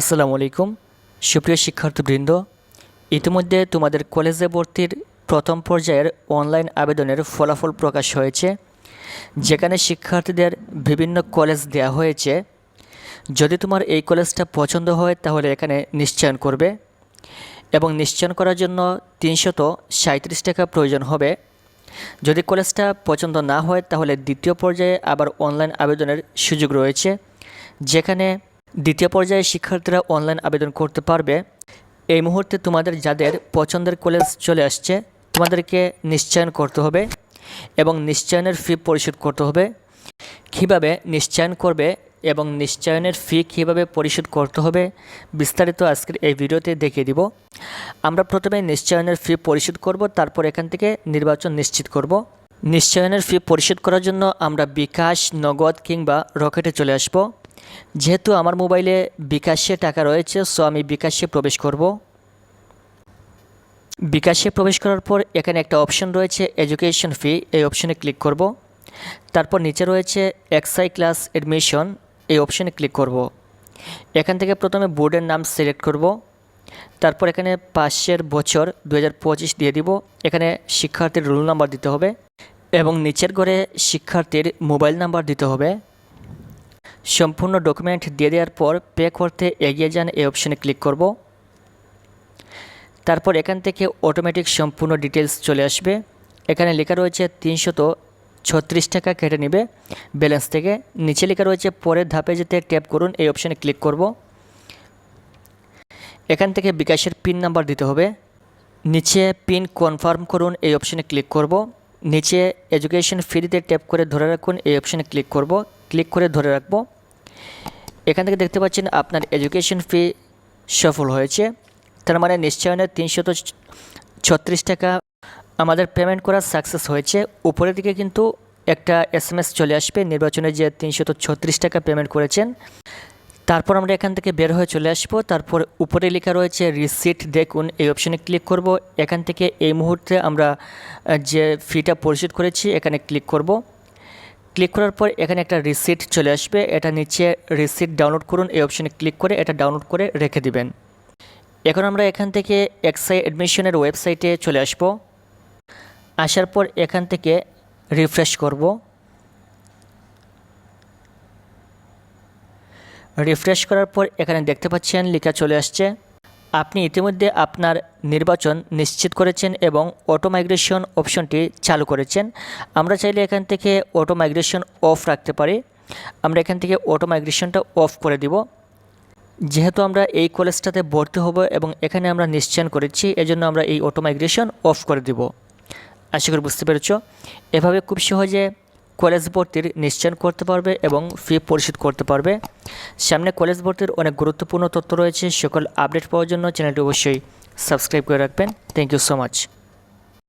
আসসালামু আলাইকুম। সুপ্রিয় শিক্ষার্থীবৃন্দ, ইতিমধ্যে তোমাদের কলেজে ভর্তির প্রথম পর্যায়ের অনলাইন আবেদনের ফলাফল প্রকাশ হয়েছে, যেখানে শিক্ষার্থীদের বিভিন্ন কলেজ দেওয়া হয়েছে। যদি তোমার এই কলেজটা পছন্দ হয়, তাহলে এখানে নিশ্চয়ন করবে এবং নিশ্চয়ন করার জন্য তিনশত সাঁত্রিশ টাকা প্রয়োজন হবে। যদি কলেজটা পছন্দ না হয়, তাহলে দ্বিতীয় পর্যায়ে আবার অনলাইন আবেদনের সুযোগ রয়েছে, যেখানে দ্বিতীয় পর্যায়ে শিক্ষার্থীরা অনলাইন আবেদন করতে পারবে। এই মুহূর্তে তোমাদের যাদের পছন্দের কলেজ চলে আসছে, তোমাদেরকে নিশ্চয়ন করতে হবে এবং নিশ্চয়নের ফি পরিশোধ করতে হবে। কীভাবে নিশ্চয়ন করবে এবং নিশ্চয়নের ফি কীভাবে পরিশোধ করতে হবে, বিস্তারিত আজকের এই ভিডিওতে দেখিয়ে দিব। আমরা প্রথমে নিশ্চয়নের ফি পরিশোধ করব, তারপর এখান থেকে নির্বাচন নিশ্চিত করব। নিশ্চয়নের ফি পরিশোধ করার জন্য আমরা বিকাশ, নগদ কিংবা রকেটে চলে আসব। যেহেতু আমার মোবাইলে বিকাশে টাকা রয়েছে সো আমি বিকাশে প্রবেশ করব। বিকাশে প্রবেশ করার পর এখানে একটা অপশন রয়েছে এডুকেশন ফি এই অপশনে ক্লিক করব। তারপর নিচে রয়েছে এক্সাই ক্লাস অ্যাডমিশন এই অপশনে ক্লিক করব। এখান থেকে প্রথমে বোর্ডের নাম সিলেক্ট করব। তারপর এখানে পাশের বছর দু হাজার পঁচিশ দিয়ে দিব। এখানে শিক্ষার্থীর রোল নাম্বার দিতে হবে। এবং নিচের ঘরে শিক্ষার্থীর মোবাইল নাম্বার দিতে হবে। সম্পূর্ণ ডকুমেন্ট দিয়ে দেওয়ার পর পে করতে এগিয়ে যান এই অপশনে ক্লিক করব। তারপর এখান থেকে অটোমেটিক সম্পূর্ণ ডিটেলস চলে আসবে। এখানে লেখা রয়েছে তিনশত ছত্রিশ টাকা কেটে নেবে ব্যালেন্স থেকে। নিচে লেখা রয়েছে পরের ধাপে যেতে ট্যাপ করুন, এই অপশানে ক্লিক করব। এখান থেকে বিকাশের পিন নাম্বার দিতে হবে। নিচে পিন কনফার্ম করুন, এই অপশানে ক্লিক করব। নিচে এডুকেশন ফ্রিতে ট্যাপ করে ধরে রাখুন, এই অপশানে ক্লিক করব। ক্লিক করে ধরে রাখব। এখান থেকে দেখতে পাচ্ছেন আপনার এডুকেশন ফি সফল হয়েছে। তার মানে নিশ্চয়নের তিনশত ছত্রিশ টাকা আমাদের পেমেন্ট করা সাকসেস হয়েছে। উপরের দিকে কিন্তু একটা এস চলে আসবে। নির্বাচনে যে তিনশত ছত্রিশ টাকা পেমেন্ট করেছেন তারপর আমরা এখান থেকে বের হয়ে চলে আসব। তারপর উপরে লেখা রয়েছে, রিসিট দেখুন। এই অপশানে ক্লিক করব। এখান থেকে এই মুহূর্তে আমরা যে ফিটা পরিশোধ করেছি, এখানে ক্লিক করব। ক্লিক করার পর এখানে একটা রিসিট চলে আসবে। এটা নিচে রিসিট ডাউনলোড করুন। এই অপশানে ক্লিক করে এটা ডাউনলোড করে রেখে দিবেন। এখন আমরা এখান থেকে এক্সাই অ্যাডমিশনের ওয়েবসাইটে চলে আসব। আসার পর এখান থেকে রিফ্রেশ করব। রিফ্রেশ করার পর এখানে দেখতে পাচ্ছেন লেখা চলে আসছে, আপনি ইতিমধ্যে আপনার নির্বাচন নিশ্চিত করেছেন এবং অটো মাইগ্রেশন অপশনটি চালু করেছেন। আমরা চাইলে এখান থেকে অটো মাইগ্রেশন অফ রাখতে পারি। আমরা এখান থেকে অটো মাইগ্রেশনটা অফ করে দিব। যেহেতু আমরা এই কলেজটাতে ভর্তি হব এবং এখানে আমরা নিশ্চয়ন করেছি, এজন্য আমরা এই অটো মাইগ্রেশন অফ করে দিব। আশা করি বুঝতে পেরেছ। এভাবে খুব সহজে কলেজ ভর্তির নিশ্চয়ন করতে পারবে এবং ফি পরিশোধ করতে পারবে। সামনে কলেজ ভর্তির অনেক গুরুত্বপূর্ণ তথ্য রয়েছে, সকল আপডেট পাওয়ার জন্য চ্যানেলটি অবশ্যই সাবস্ক্রাইব করে রাখবেন। Thank you so much